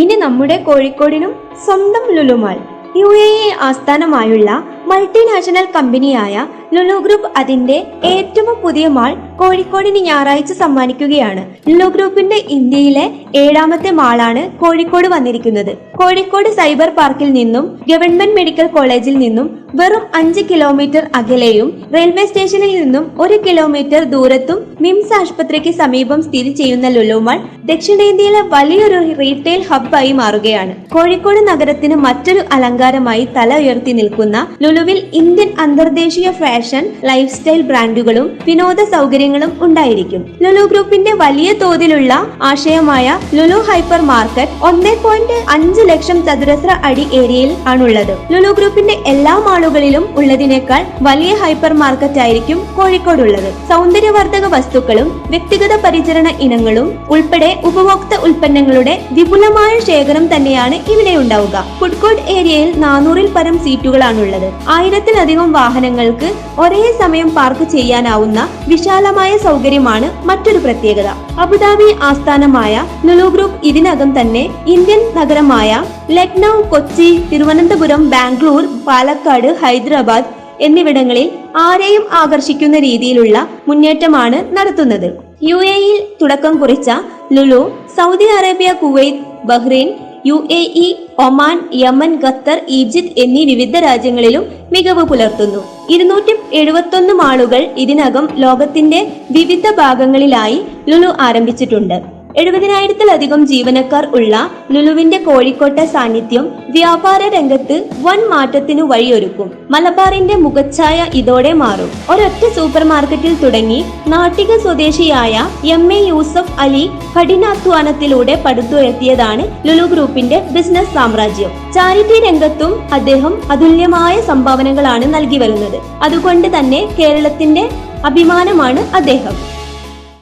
ഇനി നമ്മുടെ കോഴിക്കോടിനും സ്വന്തം ലുലുമാൾ. യു എ ആസ്ഥാനമായുള്ള മൾട്ടിനാഷണൽ കമ്പനിയായ ലുലു ഗ്രൂപ്പ് അതിന്റെ ഏറ്റവും പുതിയ മാൾ കോഴിക്കോടിന് ഞായറാഴ്ച സമ്മാനിക്കുകയാണ്. ലുലു ഗ്രൂപ്പിന്റെ ഇന്ത്യയിലെ ഏഴാമത്തെ മാളാണ് കോഴിക്കോട് വന്നിരിക്കുന്നത്. കോഴിക്കോട് സൈബർ പാർക്കിൽ നിന്നും ഗവൺമെന്റ് മെഡിക്കൽ കോളേജിൽ നിന്നും വെറും അഞ്ച് കിലോമീറ്റർ അകലെയും റെയിൽവേ സ്റ്റേഷനിൽ നിന്നും ഒരു കിലോമീറ്റർ ദൂരത്തും മിംസ് ആശുപത്രിക്ക് സമീപം സ്ഥിതി ചെയ്യുന്ന ലുലുമാൾ ദക്ഷിണേന്ത്യയിലെ വലിയൊരു റീറ്റെയിൽ ഹബ്ബായി മാറുകയാണ്. കോഴിക്കോട് നഗരത്തിന് മറ്റൊരു അലങ്കാരമായി തല ഉയർത്തി നിൽക്കുന്ന ലുലുവിൽ ഇന്ത്യൻ അന്തർദേശീയ ഫാഷൻ ലൈഫ് സ്റ്റൈൽ ബ്രാൻഡുകളും വിനോദ സൗകര്യങ്ങളും ഉണ്ടായിരിക്കും. ലുലു ഗ്രൂപ്പിന്റെ വലിയ തോതിലുള്ള ആശയമായ ലുലു ഹൈപ്പർ മാർക്കറ്റ് ഒന്നേ ലക്ഷം ചതുരശ്ര അടി ഏരിയയിൽ ആണുള്ളത്. ലുലു ഗ്രൂപ്പിന്റെ എല്ലാ മാളുകളിലും ഉള്ളതിനേക്കാൾ വലിയ ഹൈപ്പർ ആയിരിക്കും കോഴിക്കോടുള്ളത്. സൗന്ദര്യവർദ്ധക വസ്തുക്കളും വ്യക്തിഗത പരിചരണ ഇനങ്ങളും ഉൾപ്പെടെ ഉപഭോക്തൃ ഉൽപ്പന്നങ്ങളുടെ വിപുലമായ ശേഖരം തന്നെയാണ് ഇവിടെ ഉണ്ടാവുക. ഫുഡ് കോർട്ട് ഏരിയയിൽ നാനൂറിൽ പരം സീറ്റുകളാണുള്ളത്. ആയിരത്തിലധികം വാഹനങ്ങൾക്ക് ഒരേ സമയം പാർക്ക് ചെയ്യാനാവുന്ന വിശാലമായ സൗകര്യമാണ് മറ്റൊരു പ്രത്യേകത. അബുദാബി ആസ്ഥാനമായ ലുലു ഗ്രൂപ്പ് ഇതിനകം തന്നെ ഇന്ത്യൻ നഗരമായ ലക്നൗ കൊച്ചി തിരുവനന്തപുരം ബാംഗ്ലൂർ പാലക്കാട് ഹൈദരാബാദ് എന്നിവിടങ്ങളിൽ ആരെയും ആകർഷിക്കുന്ന രീതിയിലുള്ള മുന്നേറ്റമാണ് നടത്തുന്നത്. യു എയിൽ തുടക്കം കുറിച്ച Lulu Saudi Arabia Kuwait Bahrain U A E Oman Yemen Qatar Egypt എന്നീ വിവിധ രാജ്യങ്ങളിലും മികവ് പുലർത്തുന്നു. ഇരുന്നൂറ്റി എഴുപത്തൊന്ന് മാളുകൾ ഇതിനകം ലോകത്തിന്റെ വിവിധ ഭാഗങ്ങളിലായി ലുലു ആരംഭിച്ചിട്ടുണ്ട്. എഴുപതിനായിരത്തിലധികം ജീവനക്കാർ ഉള്ള ലുലുവിന്റെ കോഴിക്കോട്ടെ സാന്നിധ്യം വ്യാപാര രംഗത്ത് വൻ മാറ്റത്തിനു വഴിയൊരുക്കും. മലബാറിന്റെ മുഖച്ഛായ ഇതോടെ മാറും. ഒരൊറ്റ സൂപ്പർ മാർക്കറ്റിൽ തുടങ്ങി നാട്ടിക സ്വദേശിയായ എം എ യൂസഫ് അലി കഠിനാധ്വാനത്തിലൂടെ പടുത്തുയർത്തിയതാണ് ലുലു ഗ്രൂപ്പിന്റെ ബിസിനസ് സാമ്രാജ്യം. ചാരിറ്റി രംഗത്തും അദ്ദേഹം അതുല്യമായ സംഭാവനകളാണ് നൽകി വരുന്നത്. അതുകൊണ്ട് തന്നെ കേരളത്തിന്റെ അഭിമാനമാണ് അദ്ദേഹം.